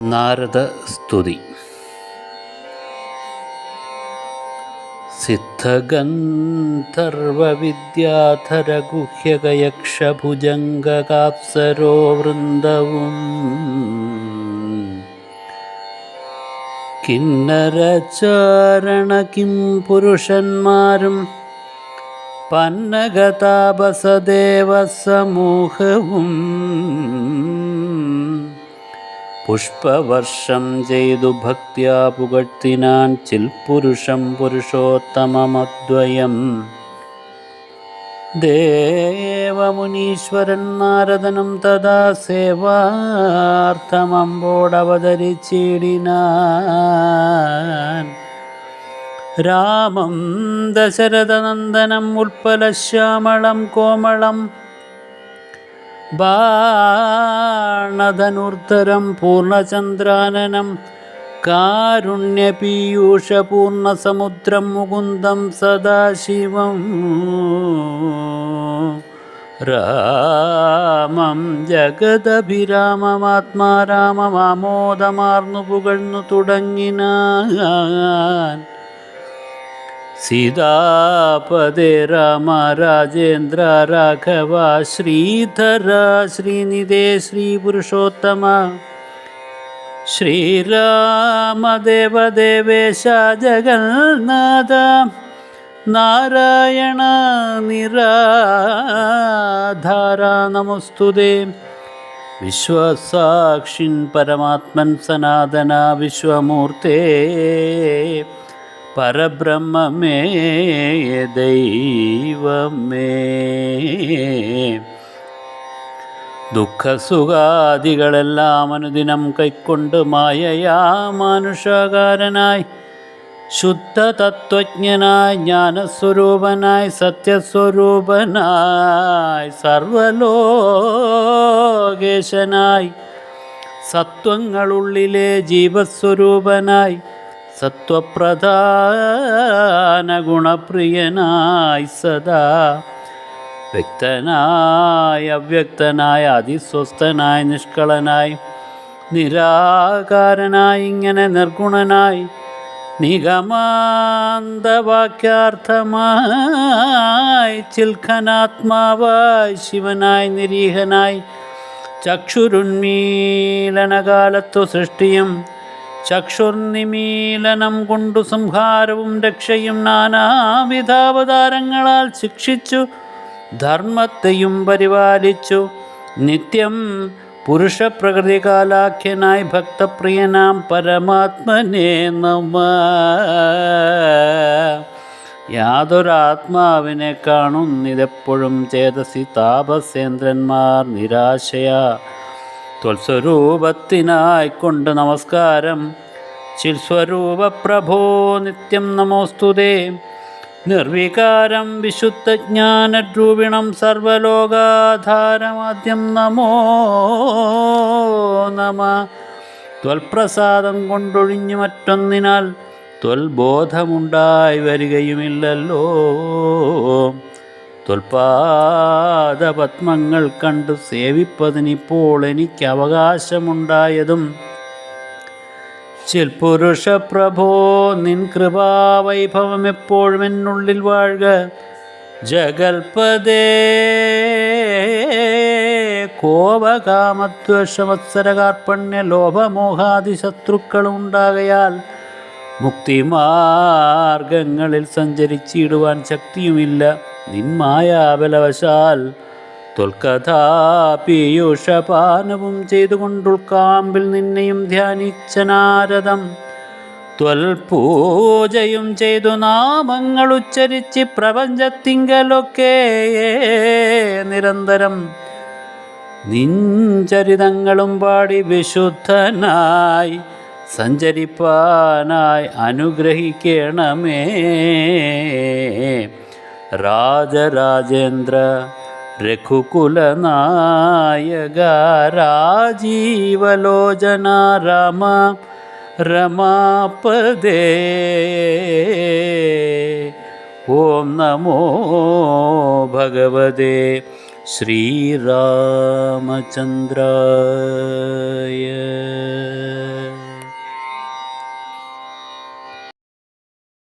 നാരദ സ്തുതി സിദ്ധഗന്ധർവവിദ്യാധരഗുഹ്യകയക്ഷഭുജംഗകാപ്സരോ വൃന്ദവും കിന്നരചാരണ പുരുഷന്മാരും പന്നഗതാപസദേവസമൂഹവും പുഷ്പവർഷം ചെയ്തു ഭക്ത്യാ പുകഴ്ത്തിനാൻ ചിൽപുരുഷം പുരുഷോത്തമമദ്വയം. ദേവമുനീശ്വരൻ നാരദനും തഥാ സേവാർത്ഥമമ്പോടവതരിച്ചിടിനാൻ. രാമം ദശരഥനന്ദനം ഉൽപ്പലശ്യാമളം കോമളം ബാണധനുർധരം പൂർണചന്ദ്രാനനം കാരുണ്യപീയൂഷപൂർണസമുദ്രം മുകുന്ദം സദാശിവം. രാമം ജഗദഭിരാമമാത്മാരാമമാമോദമാർന്നു പുകഴ്ന്നു തുടങ്ങിനാൻ. സീതാപദേ രാമ രാജേന്ദ്ര രാഘവ ശ്രീധര ശ്രീനിധേ ശ്രീപുരുഷോത്തമ ശ്രീരാമദേവദേവേശ ജഗന്നാഥ നാരായണ നിരാധാര നമസ്തുതേ വിശ്വസാക്ഷിൻ പരമാത്മൻ സനാതന വിശ്വമൂർത്തേ. പരബ്രഹ്മമേ ദൈവമേ. ദുഃഖസുഖാദികളെല്ലാം അനുദിനം കൈക്കൊണ്ട് മായയാ മാനുഷകാരനായി ശുദ്ധ തത്വജ്ഞനായി ജ്ഞാനസ്വരൂപനായി സത്യസ്വരൂപനായി സർവലോകേശനായി സത്വങ്ങളുള്ളിലെ ജീവസ്വരൂപനായി സത്വപ്രധാന ഗുണപ്രിയനായി സദാ. വ്യക്തനായ അവ്യക്തനായ അതിസ്വസ്ഥനായി നിഷ്കളനായി നിരാകാരനായി ഇങ്ങനെ നിർഗുണനായി നിഗമാന്തവാക്യാർത്ഥമായി ചിൽഖനാത്മാവായി ശിവനായി നിരീഹനായി ചക്ഷുരുന്മീലനകാലത്തു സൃഷ്ടിയും ചക്ഷുർനിമീലനം കൊണ്ടു സംഹാരവും രക്ഷയും നാനാവിധാവതാരങ്ങളാൽ ശിക്ഷിച്ചു ധർമ്മത്തെയും പരിപാലിച്ചു. നിത്യം പുരുഷപ്രകൃതികാലാഖ്യനായി ഭക്തപ്രിയനാം പരമാത്മനെ നമ. യാതൊരാത്മാവിനെ കാണുന്നിതെപ്പോഴും ചേതസി താപസേന്ദ്രന്മാർ നിരാശയാ. ത്വൽസ്വരൂപത്തിനായിക്കൊണ്ട് നമസ്കാരം. ചിൽസ്വരൂപ പ്രഭോ നിത്യം നമോസ്തുതേ നിർവികാരം വിശുദ്ധജ്ഞാനരൂപിണം സർവലോകാധാരമാദ്യം നമോ നമ. ത്വൽപ്രസാദം കൊണ്ടൊഴിഞ്ഞു മറ്റൊന്നിനാൽ ത്വൽബോധമുണ്ടായി വരികയുമില്ലല്ലോ. ത്വൽപാദപത്മങ്ങൾ കണ്ടു സേവിപ്പതിനിപ്പോൾ എനിക്ക് അവകാശമുണ്ടായതും ചിൽപുരുഷ പ്രഭോ നിൻ കൃപാവൈഭവം എപ്പോഴും എന്നുള്ളിൽ വാഴുക. ജഗൽപദേ കോപകാമദ്വേഷമത്സരകാർപ്പണ്യ ലോഭമോഹാദി ശത്രുക്കളുണ്ടാകയാൽ മുക്തിമാർഗങ്ങളിൽ സഞ്ചരിച്ചിടുവാൻ ശക്തിയുമില്ല. നിന്മായാബലവശാൽ ത്വൽകഥാപീയൂഷപാനവും ചെയ്തുകൊണ്ടുൾക്കാമ്പിൽ നിന്നെയും ധ്യാനിച്ച നാരദം ത്വൽപൂജയും ചെയ്തു നാമങ്ങൾ ഉച്ചരിച്ച് പ്രപഞ്ചത്തിങ്കലൊക്കെ നിരന്തരം നിഞ്ചരിതങ്ങളും പാടി വിശുദ്ധനായി സഞ്ചരിപ്പാനായി അനുഗ്രഹിക്കണമേ. राजराजेन्द्र रघुकुलनायगा राजीवलोचना राम रमापदे। ॐ नमो भगवते श्रीरामचन्द्राय।